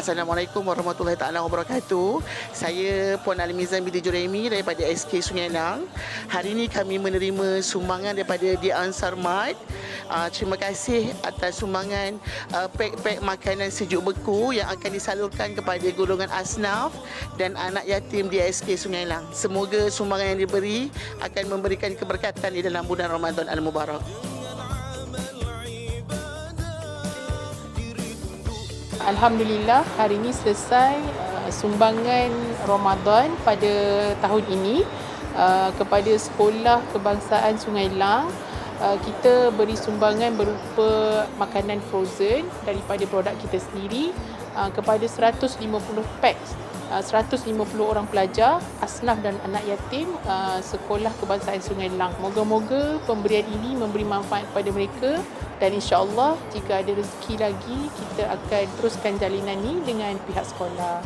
Assalamualaikum warahmatullahi taala wabarakatuh. Saya Puan Alimizan binti Juremi daripada SK Sungai Lang. Hari ini kami menerima sumbangan daripada The Ansar Mart. Uh, terima kasih atas sumbangan uh, pek-pek makanan sejuk beku yang akan disalurkan kepada golongan asnaf dan anak yatim di SK Sungai Lang. Semoga sumbangan yang diberi akan memberikan keberkatan di dalam bulan Ramadan Al-Mubarak. Alhamdulillah hari ini selesai uh, sumbangan Ramadan pada tahun ini uh, kepada Sekolah Kebangsaan Sungai Lang. Uh, kita beri sumbangan berupa makanan frozen daripada produk kita sendiri uh, kepada 150 packs uh, 150 orang pelajar asnaf dan anak yatim uh, Sekolah Kebangsaan Sungai Lang. Moga-moga pemberian ini memberi manfaat kepada mereka dan insya-Allah jika ada rezeki lagi kita akan teruskan jalinan ini dengan pihak sekolah.